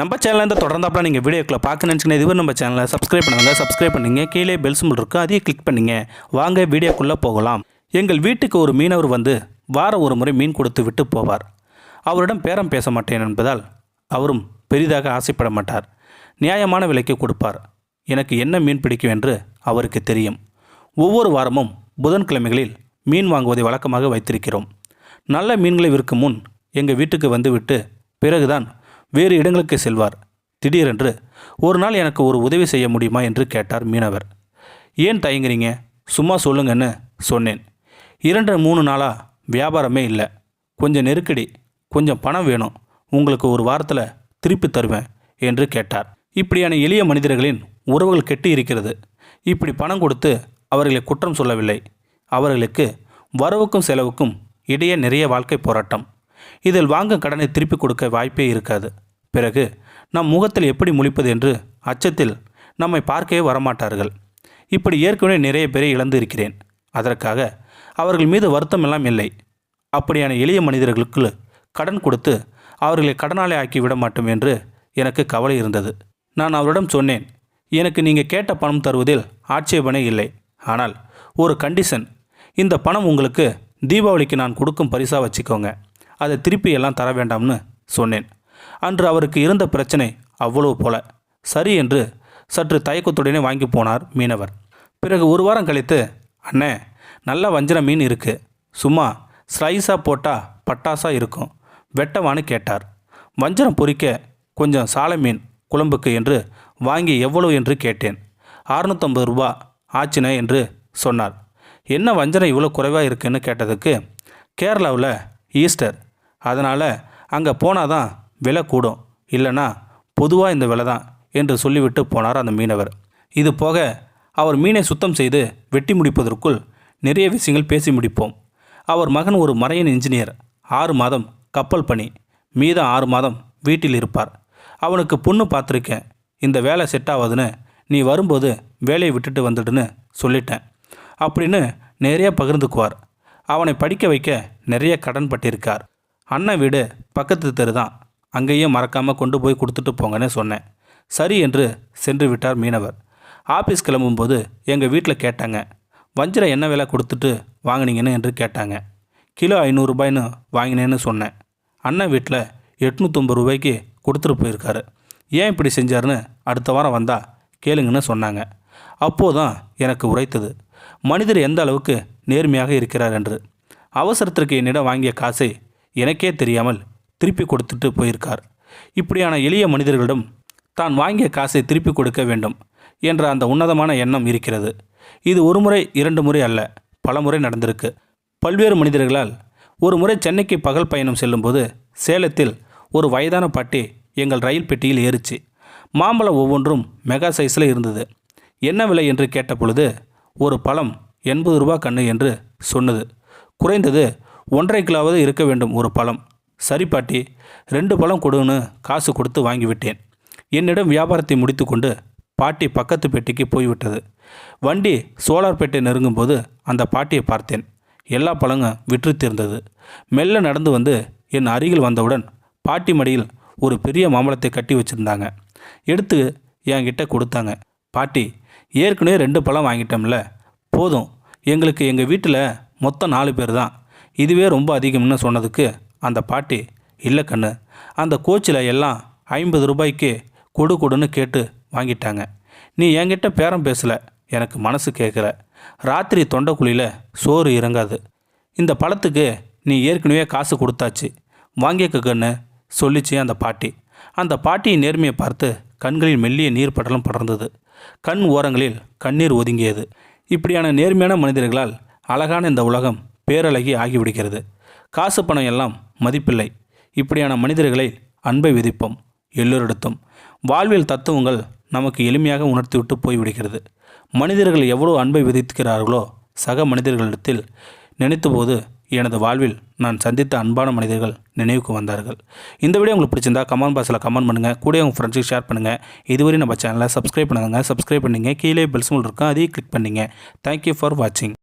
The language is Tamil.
நம்ம சேனலில் இருந்து தொடர்ந்தாப்பில் நீங்கள் வீடியோக்களை பார்க்க நினச்சிங்கன்னா இதுவரை நம்ம சேனலை சப்ஸ்கிரைப் பண்ணுங்க சப்ஸ்கிரைப் பண்ணுங்க. கீழே பெல் சிம்பிள் இருக்குது அதையும் கிளிக் பண்ணுங்க. வாங்க வீடியோக்குள்ளே போகலாம். எங்கள் வீட்டுக்கு ஒரு மீனவர் வந்து வாரம் ஒரு முறை மீன் கொடுத்து விட்டு போவார். அவரிடம் பேரம் பேச மாட்டேன் என்பதால் அவரும் பெரிதாக ஆசைப்பட மாட்டார். நியாயமான விலைக்கு கொடுப்பார். எனக்கு என்ன மீன் பிடிக்கும் என்று அவருக்கு தெரியும். ஒவ்வொரு வாரமும் புதன்கிழமைகளில் மீன் வாங்குவதை வழக்கமாக வைத்திருக்கிறோம். நல்ல மீன்களை விற்கும் முன் எங்கள் வீட்டுக்கு வந்துவிட்டு பிறகுதான் வேறு இடங்களுக்கு செல்வார். திடீரென்று ஒரு நாள் எனக்கு ஒரு உதவி செய்ய முடியுமா? என்று கேட்டார் மீனவர். ஏன் தயங்குறீங்க? சும்மா சொல்லுங்கன்னு சொன்னேன். இரண்டு மூணு நாளாக வியாபாரமே இல்லை. கொஞ்சம் நெருக்கடி கொஞ்சம் பணம் வேணும். உங்களுக்கு ஒரு வாரத்தில் திருப்பி தருவேன் என்று கேட்டார். இப்படியான எளிய மனிதர்களின் உறவுகள் கெட்டி இருக்கிறது. இப்படி பணம் கொடுத்து அவர்களை குற்றம் சொல்லவில்லை. அவர்களுக்கு வரவுக்கும் செலவுக்கும் இடையே நிறைய வாழ்க்கை போராட்டம். இதில் வாங்கும் கடனை திருப்பி கொடுக்க வாய்ப்பே இருக்காது. பிறகு நம் முகத்தில் எப்படி முழிப்பது என்று அச்சத்தில் நம்மை பார்க்கவே வரமாட்டார்கள். இப்படி ஏற்கனவே நிறைய பேரை இழந்து இருக்கிறேன். அதற்காக அவர்கள் மீது வருத்தம் எல்லாம் இல்லை. அப்படியான எளிய மனிதர்களுக்கு கடன் கொடுத்து அவர்களை கடனாளி ஆக்கி விட மாட்டோம் என்று எனக்கு கவலை இருந்தது. நான் அவரிடம் சொன்னேன் எனக்கு நீங்கள் கேட்ட பணம் தருவதில் ஆட்சேபனை இல்லை. ஆனால் ஒரு கண்டிஷன் இந்த பணம் உங்களுக்கு தீபாவளிக்கு நான் கொடுக்கும் பரிசாக வச்சுக்கோங்க. அதை திருப்பி எல்லாம் தர வேண்டாம்னு சொன்னேன். அன்று அவருக்கு இருந்த பிரச்சனை அவ்வளவு போல. சரி என்று சற்று தயக்கத்துடனே வாங்கி போனார் மீனவர். பிறகு ஒரு வாரம் கழித்து அண்ணே நல்ல வஞ்சிர மீன் இருக்கு. சும்மா ஸ்லைஸாக போட்டால் பட்டாசாக இருக்கும் வெட்டவான்னு கேட்டார். வஞ்சரம் பொறிக்க கொஞ்சம் சாலை மீன் குழம்புக்கு என்று வாங்கி எவ்வளவு என்று கேட்டேன். அறுநூத்தம்பது ரூபா ஆச்சுனே என்று சொன்னார். என்ன வஞ்சரம் இவ்வளோ குறைவாக இருக்குன்னு கேட்டதுக்கு கேரளாவில் ஈஸ்டர் அதனால் அங்கே போனால் தான் விலை கூடும். இல்லைன்னா பொதுவாக இந்த விலை தான் என்று சொல்லிவிட்டு போனார் அந்த மீனவர். இது போக அவர் மீனை சுத்தம் செய்து வெட்டி முடிப்பதற்குள் நிறைய விஷயங்கள் பேசி முடிப்போம். அவர் மகன் ஒரு மரையன் இன்ஜினியர் ஆறு மாதம் கப்பல் பணி மீதம் ஆறு மாதம் வீட்டில் இருப்பார். அவனுக்கு பொண்ணு பார்த்துருக்கேன். இந்த வேலை செட் ஆகாதுன்னு நீ வரும்போது வேலையை விட்டுட்டு வந்துடுன்னு சொல்லிட்டேன். அப்படின்னு நிறைய பகிர்ந்துக்குவார். அவனை படிக்க வைக்க நிறைய கடன் பட்டிருக்கார். அண்ணன் வீடு பக்கத்து தெரு தான். அங்கேயும் மறக்காமல் கொண்டு போய் கொடுத்துட்டு போங்கன்னு சொன்னேன். சரி என்று சென்று விட்டார் மீனவர். ஆஃபீஸ் கிளம்பும்போது எங்கள் வீட்டில் கேட்டாங்க. வஞ்சிரம் என்ன விலை கொடுத்துட்டு வாங்குனீங்கன்னு என்று கேட்டாங்க. கிலோ ஐநூறுரூபாய்னு வாங்கினேன்னு சொன்னேன். அண்ணன் வீட்டில் எட்நூற்றம்பது ரூபாய்க்கு கொடுத்துட்டு போயிருக்காரு. ஏன் இப்படி செஞ்சார்னு அடுத்த வாரம் வந்தா கேளுங்கன்னு சொன்னாங்க. அப்போதான் எனக்கு உரைத்தது. மனிதர் எந்த அளவுக்கு நேர்மையாக இருக்கிறார் என்று. அவசரத்திற்கு என்னிடம் வாங்கிய காசை எனக்கே தெரியாமல் திருப்பி கொடுத்துட்டு போயிருக்கார். இப்படியான எளிய மனிதர்களிடம் தான் வாங்கிய காசை திருப்பி கொடுக்க வேண்டும் என்ற அந்த உன்னதமான எண்ணம் இருக்கிறது. இது ஒரு முறை இரண்டு முறை அல்ல பல முறை நடந்திருக்கு. பல்வேறு மனிதர்களால் ஒரு முறை சென்னைக்கு பகல் பயணம் செல்லும்போது சேலத்தில் ஒரு வயதான பாட்டி எங்கள் ரயில் பெட்டியில் ஏறிச்சு. மாம்பழம் ஒவ்வொன்றும் மெகா சைஸில் இருந்தது. என்ன விலை? என்று கேட்ட பொழுது ஒரு பழம் எண்பது ரூபா கண்ணு என்று சொன்னது. குறைந்தது ஒன்றரை கிலோவாவது இருக்க வேண்டும் ஒரு பழம். சரி பாட்டி ரெண்டு பழம் கொடுன்னு காசு கொடுத்து வாங்கிவிட்டேன். என்னிடம் வியாபாரத்தை முடித்துக்கொண்டு பாட்டி பக்கத்து பெட்டிக்கு போய்விட்டது. வண்டி சோலார்பேட்டை நெருங்கும்போது அந்த பாட்டியை பார்த்தேன். எல்லா பழங்க விற்று தீர்ந்தது. மெல்ல நடந்து வந்து என் அருகில் வந்தவுடன் பாட்டி மடியில் ஒரு பெரிய மாம்பழத்தை கட்டி வச்சுருந்தாங்க. எடுத்து என்கிட்ட கொடுத்தாங்க. பாட்டி ஏற்கனவே ரெண்டு பழம் வாங்கிட்டோம்ல. போதும். எங்களுக்கு எங்கள் வீட்டில் மொத்தம் நாலு பேர் தான். இதுவே ரொம்ப அதிகம்னு சொன்னதுக்கு அந்த பாட்டி இல்லை கண்ணு அந்த கோச்சில் எல்லாம் ஐம்பது ரூபாய்க்கு கொடு கொடுன்னு கேட்டு வாங்கிட்டாங்க. நீ என்கிட்ட பேரம் பேசல எனக்கு மனசு கேட்கல ராத்திரி தொண்டைக்குழியில் சோறு இறங்காது. இந்த பழத்துக்கு நீ ஏற்கனவே காசு கொடுத்தாச்சு. வாங்கிக்க கண்ணு சொல்லிச்சு அந்த பாட்டி. அந்த பாட்டியின் நேர்மையை பார்த்து கண்களில் மெல்லிய நீர் படலம் படர்ந்தது. கண் ஓரங்களில் கண்ணீர் ஒதுங்கியது. இப்படியான நேர்மையான மனிதர்களால் அழகான இந்த உலகம் பேரழகி ஆகிவிடுகிறது. காசு பணம் எல்லாம் மதிப்பில்லை. இப்படியான மனிதர்களை அன்பை விதிப்போம் எல்லோரிடத்தும். வாழ்வியல் தத்துவங்கள் நமக்கு எளிமையாக உணர்த்திவிட்டு போய்விடுகிறது. மனிதர்கள் எவ்வளோ அன்பை விதிக்கிறார்களோ சக மனிதர்களிடத்தில் நினைத்தபோது எனது வாழ்வில் நான் சந்தித்த அன்பான மனிதர்கள் நினைவுக்கு வந்தார்கள். இந்த வீடியோ உங்களுக்கு பிடிச்சிருந்தா கமெண்ட் பாக்ஸில் கமெண்ட் பண்ணுங்கள் கூட உங்கள் ஃப்ரெண்ட்ஸுக்கு ஷேர் பண்ணுங்கள் இதுவரை நம்ம சேனலை சப்ஸ்கிரைப் பண்ணுங்கள் சப்ஸ்கிரைப் பண்ணிங்க. கீழே பெல்ஸ் இருக்கும். அதையும் கிளிக் பண்ணிங்க. தேங்க்யூ ஃபார் வாட்சிங்